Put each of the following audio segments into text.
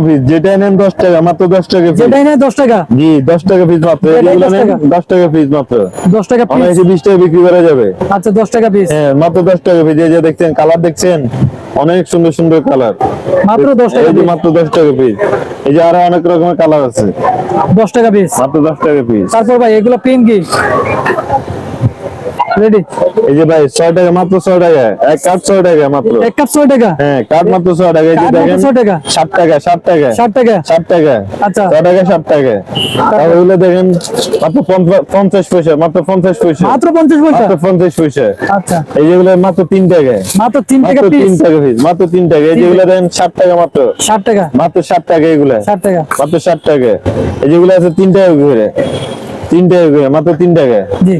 Piece যেটা নেন দশ টাকা মাত্র দশ টাকা পিস যেটাই নেয় টাকা জি দশ টাকা পিস মাত্র এগুলো নেন টাকা। দশ টাকা পিস মাত্র দশ টাকা পিস এসে বিশ টাকা বিক্রি করা যাবে আচ্ছা দশ টাকা পিস হ্যাঁ মাত্র দশ টাকা পিস এই যে দেখছেন কালার দেখছেন অনেক সুন্দর সুন্দর কালার মাত্র দশ টাকা এই পিস মাত্র দশ টাকা পিস এই যে আরও অনেক রকমের কালার আছে দশ টাকা পিস মাত্র টাকা পিস তারপর ভাই এগুলো পিন কি রেডি এই যে ভাই ছয় টাকা মাত্র ছয় টাকা। এক কাঠ ছয় টাকা মাত্র। এক কাপ ছয় টাকা? হ্যাঁ কাঠ মাত্র ছয় টাকা। এই যে দেখেন ছয় টাকা? ষাট টাকা ষাট টাকা। ষাট টাকা? ষাট টাকা। আচ্ছা। ছয় টাকা ষাট টাকা। তারপর ওগুলো দেখেন মাত্র পঞ্চা- পঞ্চাশ পয়সা মাত্র পঞ্চাশ পয়সা। মাত্র পঞ্চাশ পয়সা? মাত্র পঞ্চাশ পয়সা। আচ্ছা। এই যেগুলো মাত্র তিন টাকা। মাত্র তিন টাকা মাত্র তিন টাকা পিস মাত্র তিন টাকা। এই যেগুলো দেখেন ষাট টাকা মাত্র। ষাট টাকা। মাত্র ষাট টাকা এগুলা। ষাট টাকা। মাত্র ষাট টাকা। এই যেগুলো আছে তিন টাকা করে। তিন টাকা করে মাত্র তিন টাকা। জি।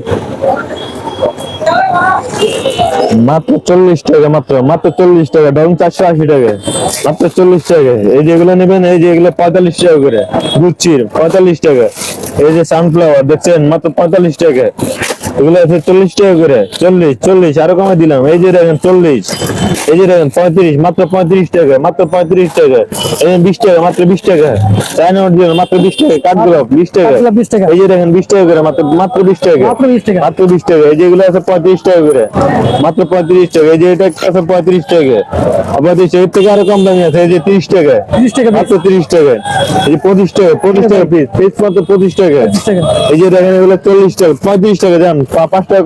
মাত্র চল্লিশ টাকা, মাত্র মাত্র চল্লিশ টাকা ধরুন চারশো আশি টাকা, মাত্র চল্লিশ টাকা। এই যেগুলো নেবেন, এই যে এগুলো পঁয়তাল্লিশ টাকা করে, গুচ্ছির, পঁয়তাল্লিশ টাকা। এই যে সানফ্লাওয়ার দেখছেন? মাত্র পঁয়তাল্লিশ টাকা। এগুলো আছে চল্লিশ টাকা করে। চল্লিশ চল্লিশ আরও কমে দিলাম। এই যে দেখেন চল্লিশ এই যে দেখেন পঁয়ত্রিশ মাত্র পঁয়ত্রিশ টাকা মাত্র পঁয়ত্রিশ টাকা। এই বিশ টাকা মাত্র বিশ টাকা। চায়না নোট মাত্র বিশ টাকা। কাঠ গোলাপ বিশ টাকা। এই যে দেখেন বিশ টাকা করে মাত্র মাত্র বিশ টাকা। মাত্র বিশ টাকা। এই যেগুলো আছে পঁয়ত্রিশ টাকা করে। মাত্র পঁয়ত্রিশ টাকা। এই যে এটা আছে পঁয়ত্রিশ টাকা। পঁয়ত্রিশ টাকা এর থেকে আরও কম দামি আছে। এই যে তিরিশ টাকা। ত্রিশ টাকা মাত্র তিরিশ টাকা। এই যে পঁচিশ টাকা পঁচিশ টাকা পিস পিস মাত্র পঁচিশ টাকা। এই যে দেখেন এগুলো চল্লিশ টাকা পঁয়ত্রিশ টাকা দাম 5 টাকা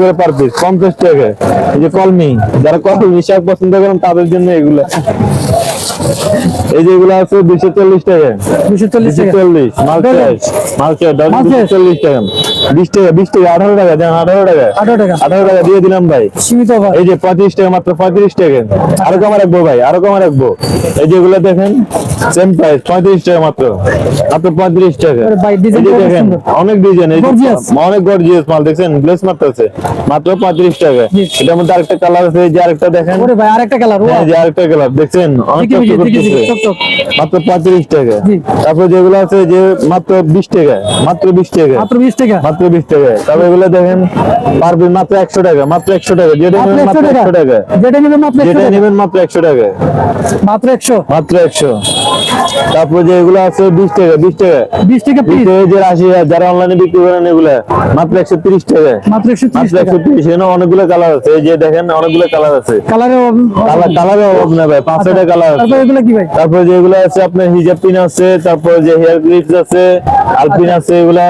করে পার পিস 50 টাকা এই যে কলমি যারা কলমি শাক পছন্দ করেন তাদের জন্য এগুলো। এই যে এগুলো আছে 240 টাকা। 240 চল্লিশ 240 মালটা মালটা 240 টাকা। বিশ টাকা বিশ টাকা আঠারো টাকা দেন আঠারো টাকা। আঠারো টাকা। আঠারো টাকা দিয়ে দিলাম ভাই। সীমিত অফার এই যে পঁয়ত্রিশ টাকা মাত্র পঁয়ত্রিশ টাকা। আরও কমা রাখব ভাই আরও কমা রাখব। এই যে এগুলো দেখেন সেম প্রাইস পঁয়ত্রিশ টাকা মাত্র। মাত্র পঁয়ত্রিশ টাকা। অনেক দেখেন অনেক ডিজাইন এই অনেক গর্জিয়াস মাল দেখছেন? মাত্র আছে মাত্র পঁয়ত্রিশ টাকা। এটার মধ্যে আরেকটা কালার আছে যে আরেকটা দেখেন। ভাই আরেকটা কালার হ্যাঁ, যে আরেকটা কালার দেখছেন? অনেক। মাত্র পঁয়ত্রিশ টাকা। তারপর যেগুলো আছে যে মাত্র বিশ টাকা মাত্র বিশ টাকা। মাত্র বিশ টাকা। মাত্র বিশ টাকা। তারপর এগুলো দেখেন মাত্র একশো টাকা মাত্র একশো টাকা। যেটা নেবেন মাত্র একশো টাকা। যেটা নেবেন মাত্র যেটা নেবেন মাত্র একশো টাকা। মাত্র একশো? মাত্র একশো। তারপর যে এগুলো আছে বিশ টাকা বিশ টাকা। বিশ টাকা পিস যে আশি যারা অনলাইনে বিক্রি করেন এগুলা মাত্র একশো তিরিশ টাকা। মাত্র একশো মাত্র একশো তিরিশ এখানে অনেকগুলো কালার আছে। এই যে দেখেন অনেকগুলো কালার আছে। কালার অভাব নেই। ভাই। পাঁচ ছয়টা কালার আছে। এগুলো কি ভাই? তারপর যেগুলো আছে আপনার হিজাব পিন আছে তারপর যে হেয়ার ক্লিপস আছে আলপিন আছে এগুলা।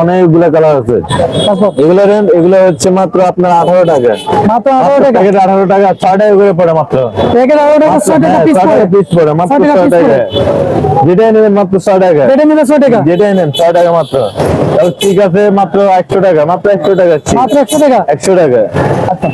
অনেকগুলা কালার আছে। এগুলো রেন্ট এগুলো হচ্ছে মাত্র আপনার আঠারো টাকা। মাত্র আঠারো টাকা? প্যাকেট আঠারো টাকা ছয় টাকা করে পড়ে মাত্র। প্যাকেট আঠারো টাকা ছয় টাকা হ্যাঁ, পিস পড়ে। টাকা পিস পড়ে মাত্র ছয় টাকা। যেটাই নেবেন মাত্র ছয় টাকা। যেটা নেবেন ছয় টাকা? যেটাই নেন ছয় টাকা মাত্র। ঠিক আছে মাত্র একশো টাকা মাত্র একশো টাকা মাত্র একশো টাকা? একশো টাকা। আচ্ছা।